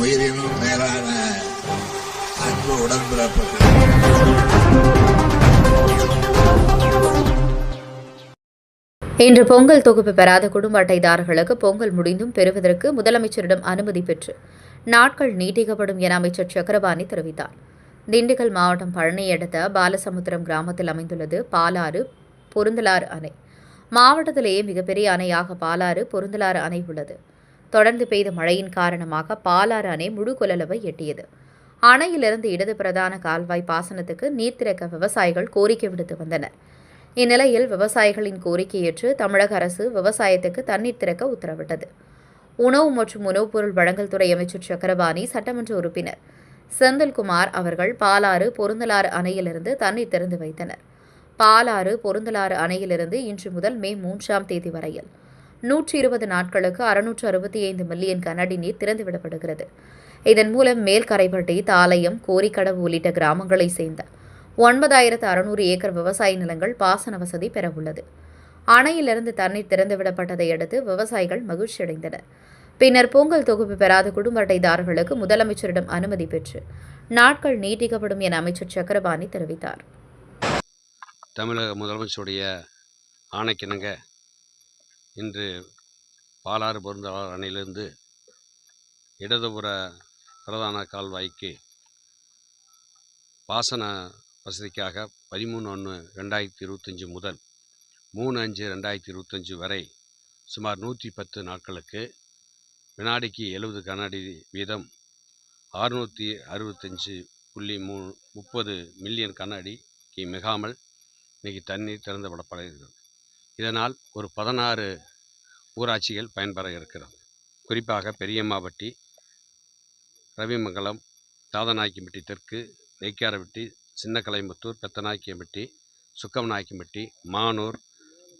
உயிரினும் மேலான அன்பு உடன்பிறப்புகள். இன்று பொங்கல் தொகுப்பு பெறாத குடும்ப அட்டைதாரர்களுக்கு பொங்கல் முடிந்தும் பெறுவதற்கு முதலமைச்சரிடம் அனுமதி பெற்று நாட்கள் நீட்டிக்கப்படும் என அமைச்சர் சக்கரபாணி தெரிவித்தார். திண்டுக்கல் மாவட்டம் பழனி அடுத்த பாலசமுத்திரம் கிராமத்தில் அமைந்துள்ளது பாலாறு பொருந்தலாறு அணை. மாவட்டத்திலேயே மிகப்பெரிய அணையாக பாலாறு பொருந்தலாறு அணை உள்ளது. தொடர்ந்து பெய்த மழையின் காரணமாக பாலாறு அணை முழு கொள்ளளவை எட்டியது. அணையிலிருந்து இடது பிரதான கால்வாய் பாசனத்துக்கு நீர் திறக்க விவசாயிகள் கோரிக்கை விடுத்து வந்தனர். இந்நிலையில் விவசாயிகளின் கோரிக்கையேற்று தமிழக அரசு விவசாயத்துக்கு தண்ணீர் திறக்க உத்தரவிட்டது. உணவு மற்றும் உணவுப் பொருள் வழங்கல் துறை அமைச்சர் சக்கரபாணி சட்டமன்ற உறுப்பினர் செந்தில்குமார் அவர்கள் பாலாறு பொருந்தலாறு அணையிலிருந்து தண்ணீர் திறந்து வைத்தனர். பாலாறு பொருந்தலாறு அணையிலிருந்து இன்று முதல் மே மூன்றாம் தேதி வரையில் நூற்றி இருபது நாட்களுக்கு அறுநூற்று அறுபத்தி ஐந்து மில்லியன் கனஅடி நீர் திறந்துவிடப்படுகிறது. இதன் மூலம் மேல்கரைப்பட்டி தாளையம் கோரிக்கடவு உள்ளிட்ட கிராமங்களை சேர்ந்த ஒன்பதாயிரத்து அறுநூறு ஏக்கர் விவசாய நிலங்கள் பாசன வசதி பெறவுள்ளது. அணையிலிருந்து தண்ணீர் திறந்துவிடப்பட்டதை அடுத்து விவசாயிகள் மகிழ்ச்சியடைந்தனர் பின்னர் பொங்கல் தொகுப்பு பெறாத குடும்ப அட்டைதாரர்களுக்கு முதலமைச்சரிடம் அனுமதி பெற்று நாட்கள் நீட்டிக்கப்படும் என அமைச்சர் சக்கரபாணி தெரிவித்தார். தமிழக முதலமைச்சருடைய ஆணைக்கிணங்க இன்று பாலாறு பொருந்தாளர் அணையிலிருந்து இடதுபுற பிரதான கால்வாய்க்கு பாசன வசதிக்காக பதிமூணு ஒன்று ரெண்டாயிரத்தி இருபத்தஞ்சி முதல் மூணு அஞ்சு ரெண்டாயிரத்தி இருபத்தஞ்சி வரை சுமார் நூற்றி பத்து நாட்களுக்கு வினாடிக்கு எழுபது கனஅடி வீதம் அறுநூற்றி அறுபத்தஞ்சு புள்ளி மூ முப்பது மில்லியன் கனஅடிக்கு மிகாமல் இன்றைக்கி தண்ணீர் திறந்து விடப்படுகிறது இதனால் ஒரு பதினாறு ஊராட்சிகள் பயன்பெற இருக்கிறது. குறிப்பாக பெரியம்மாபட்டி ரவிமங்கலம் தாதநாயக்கம்பட்டி தெற்கு நெய்க்காரப்பட்டி சின்னக்கலைமுத்தூர் பெத்தநாயக்கம்பட்டி சுக்கமநாயக்கம்பட்டி மானூர்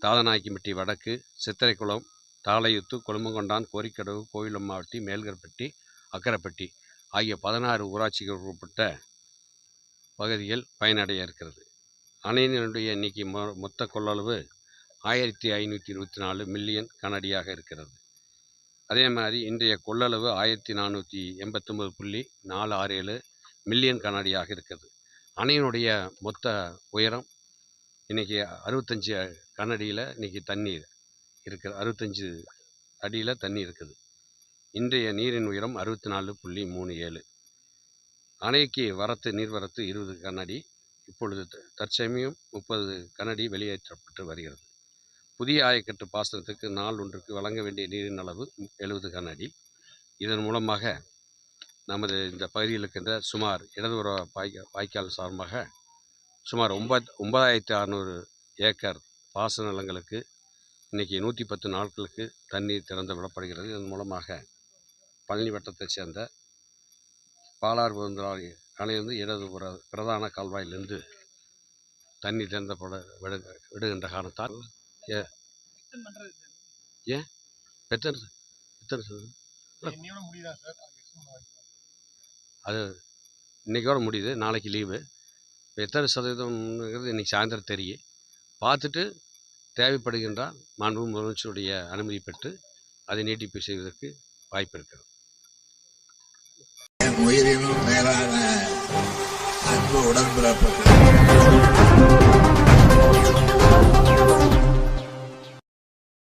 தாதநாயக்கம்பட்டி வடக்கு சித்திரைக்குளம் தாளையுத்து கொழும்பங்கொண்டான் கோரிக்கடவு கோயிலம்மாவட்டி மேல்கரப்பட்டி அக்கரைப்பட்டி ஆகிய பதினாறு ஊராட்சிகள் உட்பட்ட பகுதிகள் பயனடைய இருக்கிறது. அணையினுடைய இன்றைக்கி மொ மொத்த கொள்ளளவு ஆயிரத்தி ஐநூற்றி இருபத்தி நாலு மில்லியன் கனடியாக இருக்கிறது. அதே மாதிரி இன்றைய கொள்ளளவு ஆயிரத்தி நானூற்றி எண்பத்தொம்பது புள்ளி நாலு ஆறு ஏழு மில்லியன் கனடியாக இருக்கிறது. அணையினுடைய மொத்த உயரம் இன்றைக்கி அறுபத்தஞ்சு கனடியில் இன்றைக்கி தண்ணீர் இருக்கிற அறுபத்தஞ்சு அடியில் தண்ணி இருக்குது. இன்றைய நீரின் உயரம் அறுபத்தி நாலு புள்ளி மூணு ஏழு. அணைக்கு வரத்து நீர்வரத்து இருபது கனடி இப்பொழுது த- தற்சமயம் முப்பது கனடி வெளியேற்றப்பட்டு வருகிறது. புதிய ஆயக்கட்டு பாசனத்துக்கு நாள் ஒன்றுக்கு வழங்க வேண்டிய நீரின் அளவு எழுபது கனஅடி இதன் மூலமாக நமது இந்த பகுதியில் இருக்கின்ற சுமார் இடதுபுற வாய்க்கா வாய்க்கால் சார்பாக சுமார் ஒன்பத் ஒன்பதாயிரத்தி அறநூறு ஏக்கர் பாசன நிலங்களுக்கு இன்றைக்கி நூற்றி பத்து நாட்களுக்கு தண்ணீர் திறந்து விடப்படுகிறது. இதன் மூலமாக பழனி வட்டத்தைச் சேர்ந்த பாலார் பொருந்தாளி அணையிலிருந்து இடதுபுற பிரதான கால்வாயிலிருந்து தண்ணீர் திறந்தப்பட விடு விடுகின்ற காரணத்தால் ஏ. ஏன் எத்தனை எத்தனை சதவீதம்? அது இன்றைக்கோட முடியுது. நாளைக்கு லீவு எத்தனை சதவீதம்ங்கிறது இன்றைக்கி சாயந்தரம் தெரியும். பார்த்துட்டு தேவைப்படுகின்றால் மாண்பு முதலமைச்சருடைய அனுமதி பெற்று அதை நீட்டிப்பு செய்வதற்கு வாய்ப்பு இருக்கிறது. உயிரினும் மேலான அன்பு உடன்பிறப்புகள்.